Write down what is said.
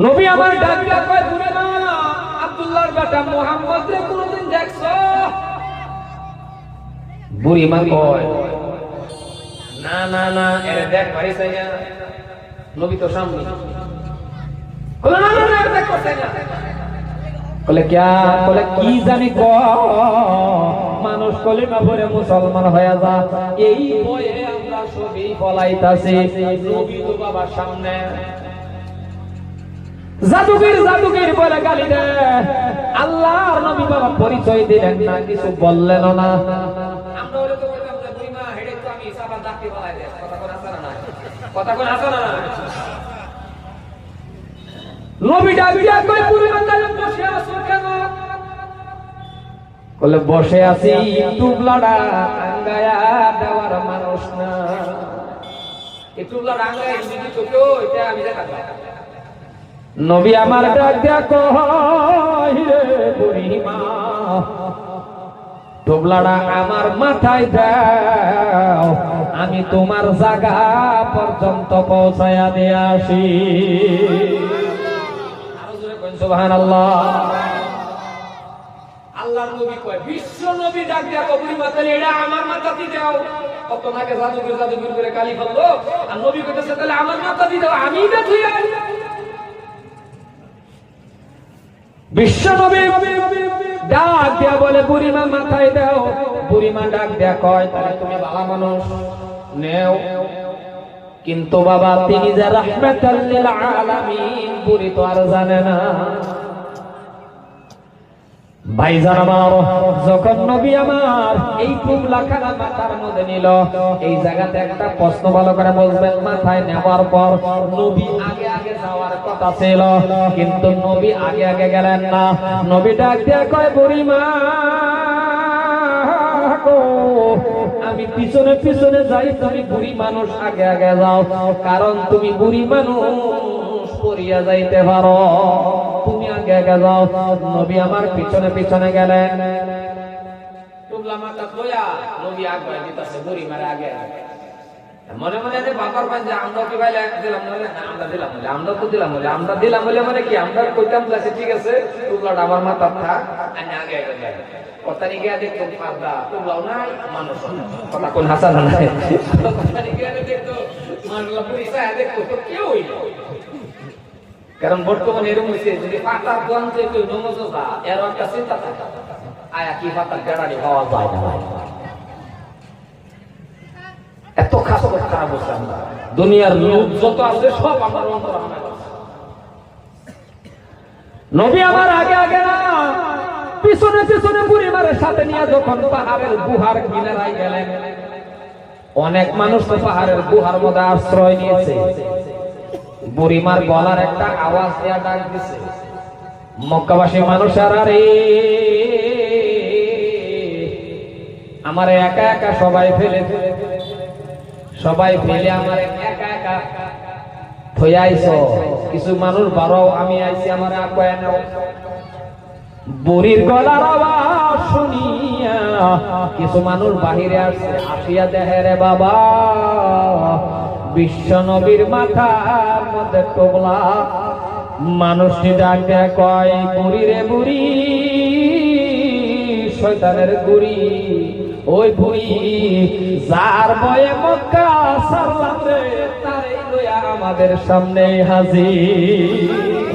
নবী আমার ডাক কয় বুড়ি মা আব্দুল্লাহর বেটা মুহাম্মদ রে কোনদিন দেখছ? বুড়ি মা কয় না না না এর দেখ পারিস না নবী তো সামনে। বলে না না না এর দেখ করছে না বলে ক্যা? বলে কি জানি ক? মানুষ কলিমা পড়ে মুসলমান হয়ে যা। এই বয়ে আমরা সবই নবী তো বাবার সামনে। জাদুগির জাদুগির বলে গালি দে। আল্লাহর নবী বাবা পরিচয় দিলেন না কিছু বললেন না। দিয়া। বসে আছি টুবলাডা আঙ্গায়া দেওয়ার মানুষ না। এই টুবলাডা আঙ্গায়া চোখেও এটা আমি দেখা নবী আমার দিয়া টুবলাডা আমার মাথায় দাও, আমি তোমার জায়গা পর্যন্ত পৌঁছায়া দিয়ে আসি। সুবহান আল্লাহ আল্লাহর নবী কয়, বিশ্ব নবী ডাক দিয়া কবুল মাতালে এটা আমার মাথাতে দাও। কত নাকে জাদুগির জাদুগির করে কালি ফেলল। আর নবী কইতেছে, তাহলে আমার মাথাতে দাও আমি না তুই বিশ্ব নবী ডাক দিয়া বলে, বুড়িমা, মাথায় বুড়িমা ডাক দিয়া কয়, তাহলে তুমি ভালো মানুষ, নেও। কিন্তু বাবা, তিনি যে রাহমাতাল বুড়ি তো আর জানে না। ভাইজান আমার, যখন নবী আমার এই কুমলা খানা মাথার মধ্যে নিল, এই জায়গাতে একটা প্রশ্ন ভালো করে বলবেন, মাথায় নেওয়ার পর নবী কিন্তু নবী আগে আগে গেলেন না। নবী ডাক দিয়ে কয় বুড়িমা আমি পিছনে পিছনে যাই, তুমি বুড়ি মানুষ আগে আগে যাও, কারণ তুমি বুড়ি মানুষ পড়িয়া যাইতে পারো। তুমি আগে আগে যাও। নবী আমার পিছনে পিছনে গেলেন। টুবলা মাথা বয়া নবী আগে বুড়ি মারে আগে আগে মনে মনে যে বাবার পাঞ্জে আমরা কি ভাই দিলাম আমরা দিলাম বলে। আমরা তো দিলাম বলে। আমরা দিলাম বলে মানে কি? আমরা কইতাম যে আচ্ছা, ঠিক আছে টুবলাটা আমার মাথা থাক। আমি আগে আগে নিয়ে না কারণ বর্তমানে এরকম হয়েছে যদি পাতা কেউ নমজ এর একটা চিন্তা থাকে। আয়া কি পাতা গাড়ানি পাওয়া যায় না দুনিয়ার লোক যত আছে, সব আমার নবী আমার আগে আগে না, পিছনে পিছনে পরিবারের সাথে নিয়ে যখন পাহাড়ের গুহার কিনারায় গেলেন, অনেক মানুষ তো পাহাড়ের গুহার মধ্যে আশ্রয় নিয়েছে। বুড়িমার গলার একটা আওয়াজ দেয়া ডাক দিছে, মক্কাবাসী মানুষেরা আরে আমার একা একা সবাই ফেলে সবাই ফেলে আমার একা কিছু মানুষ বারো, আমি আইছি আমার বুড়ির গলার শুনিয়া কিছু মানুষ বাহিরে আসছে। আসিয়া দেখে রে বাবা, বিশ্ব নবীর মাথার মধ্যে টোবলা। মানুষটি ডাক কয়, বুড়ি রে বুড়ি, শয়তানের গুড়ি ওই বই যার বয়ে মক্কা সারলাম রে দয়া আমাদের সামনে হাজির।